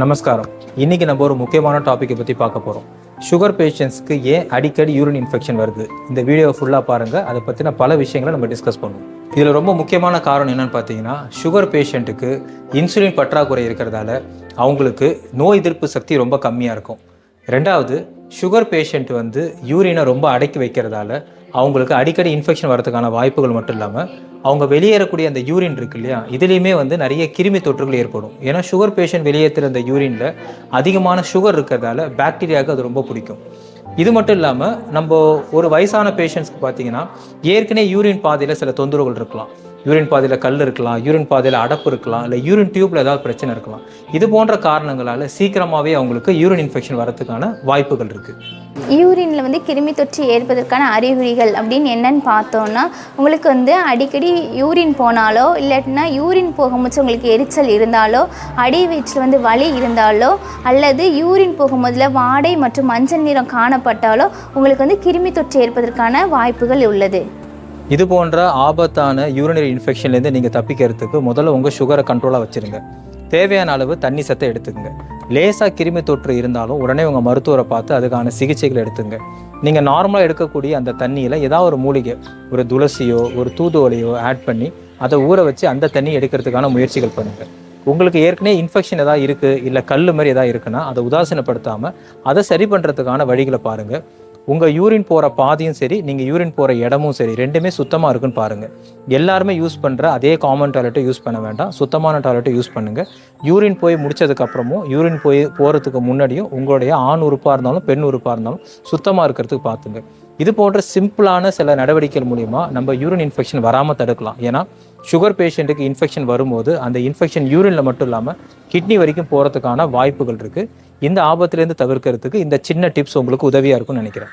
நமஸ்காரம். இன்னைக்கு நம்ம ஒரு முக்கியமான டாப்பிக்கை பற்றி பார்க்க போகிறோம் சுகர் பேஷண்ட்ஸ்க்கு ஏன் அடிக்கடி யூரின் இன்ஃபெக்ஷன் வருது? இந்த வீடியோ ஃபுல்லாக பாருங்கள் அதை பற்றின பல விஷயங்களை நம்ம டிஸ்கஸ் பண்ணுவோம். இதில் ரொம்ப முக்கியமான காரணம் என்னன்னு பார்த்தீங்கன்னா சுகர் பேஷண்ட்டுக்கு இன்சுலின் பற்றாக்குறை இருக்கிறதால அவங்களுக்கு நோய் எதிர்ப்பு சக்தி ரொம்ப கம்மியாக இருக்கும். ரெண்டாவது சுகர் பேஷண்ட் வந்து யூரினை ரொம்ப அடக்கி வைக்கிறதால அவங்களுக்கு அடிக்கடி இன்ஃபெக்ஷன் வரதுக்கான வாய்ப்புகள் மட்டும் இல்லாமல் அவங்க வெளியேறக்கூடிய அந்த யூரின் இருக்கு இல்லையா இதுலேயுமே வந்து நிறைய கிருமி தொற்றுகள் ஏற்படும். ஏன்னா சுகர் பேஷண்ட் வெளியேற்றுற அந்த யூரினில் அதிகமான சுகர் இருக்கிறதால பாக்டீரியாவுக்கு அது ரொம்ப பிடிக்கும். இது மட்டும் இல்லாமல் நம்ம ஒரு வயசான பேஷண்ட்ஸ்க்கு பார்த்தீங்கன்னா ஏற்கனவே யூரின் பாதையில் சில தொந்தரவுகள் இருக்கலாம். யூரின் பாதையில் கல் இருக்கலாம் யூரின் பாதையில் அடப்பு இருக்கலாம் இல்லை யூரின் டியூப்பில் ஏதாவது பிரச்சனை இருக்கலாம். இது போன்ற காரணங்களால் சீக்கிரமாகவே அவங்களுக்கு யூரின் இன்ஃபெக்ஷன் வரதுக்கான வாய்ப்புகள் இருக்குது யூரினில் வந்து கிருமி தொற்று ஏற்பதற்கான அறிகுறிகள் அப்படின்னு என்னன்னு பார்த்தோன்னா உங்களுக்கு வந்து அடிக்கடி யூரின் போனாலோ இல்லாட்டினா யூரின் போகும்போது உங்களுக்கு எரிச்சல் இருந்தாலோ அடி வயிற்றில் வந்து வலி இருந்தாலோ அல்லது யூரின் போகும்போதில் வாடை மற்றும் மஞ்சள் நிறம் காணப்பட்டாலோ உங்களுக்கு வந்து கிருமி தொற்று ஏற்பதற்கான வாய்ப்புகள் உள்ளது. இது போன்ற ஆபத்தான யூரினரி இன்ஃபெக்ஷன்லேருந்து நீங்கள் தப்பிக்கிறதுக்கு முதல்ல உங்கள் சுகரை கண்ட்ரோலாக வச்சுருங்க. தேவையான அளவு தண்ணி சத்தை எடுத்துக்கங்க. லேசாக கிருமி தொற்று இருந்தாலும் உடனே உங்கள் மருத்துவரை பார்த்து அதுக்கான சிகிச்சைகள் எடுத்துங்க. நீங்கள் நார்மலாக எடுக்கக்கூடிய அந்த தண்ணியில் ஏதாவது ஒரு மூலிகை ஒரு துளசியோ ஒரு தூதுவலையோ ஆட் பண்ணி அதை ஊற வச்சு அந்த தண்ணி எடுக்கிறதுக்கான முயற்சிகள் பண்ணுங்கள் உங்களுக்கு ஏற்கனவே இன்ஃபெக்ஷன் ஏதாவது இருக்குது இல்லை கல் மாதிரி ஏதாவது இருக்குன்னா அதை உதாசீனப்படுத்தாமல் அதை சரி பண்ணுறதுக்கான வழிகளை பாருங்கள் உங்கள் யூரின் போகிற பாதையும் சரி நீங்கள் யூரின் போகிற இடமும் சரி ரெண்டுமே சுத்தமாக இருக்குன்னு பாருங்கள் எல்லாருமே யூஸ் பண்ணுற அதே காமன் டாய்லெட்டை யூஸ் பண்ண வேண்டாம். சுத்தமான டாய்லெட்டை யூஸ் பண்ணுங்கள் யூரின் போய் முடிச்சதுக்கப்புறமும் யூரின் போய் போகிறதுக்கு முன்னாடியும் உங்களுடைய ஆண் உறுப்பாக இருந்தாலும் பெண் உறுப்பாக இருந்தாலும் சுத்தமாக இருக்கிறதுக்கு பார்த்துங்க இது போன்ற சிம்பிளான சில நடவடிக்கைகள் மூலிமா நம்ம யூரின் இன்ஃபெக்ஷன் வராமல் தடுக்கலாம். ஏன்னா சுகர் பேஷண்ட்டுக்கு இன்ஃபெக்ஷன் வரும்போது அந்த இன்ஃபெக்ஷன் யூரினில் மட்டும் இல்லாமல் கிட்னி வரைக்கும் போகிறதுக்கான வாய்ப்புகள் இருக்குது இந்த ஆபத்துலேருந்து தவிர்க்கிறதுக்கு இந்த சின்ன டிப்ஸ் உங்களுக்கு உதவியாக இருக்கும்னு நினைக்கிறேன்.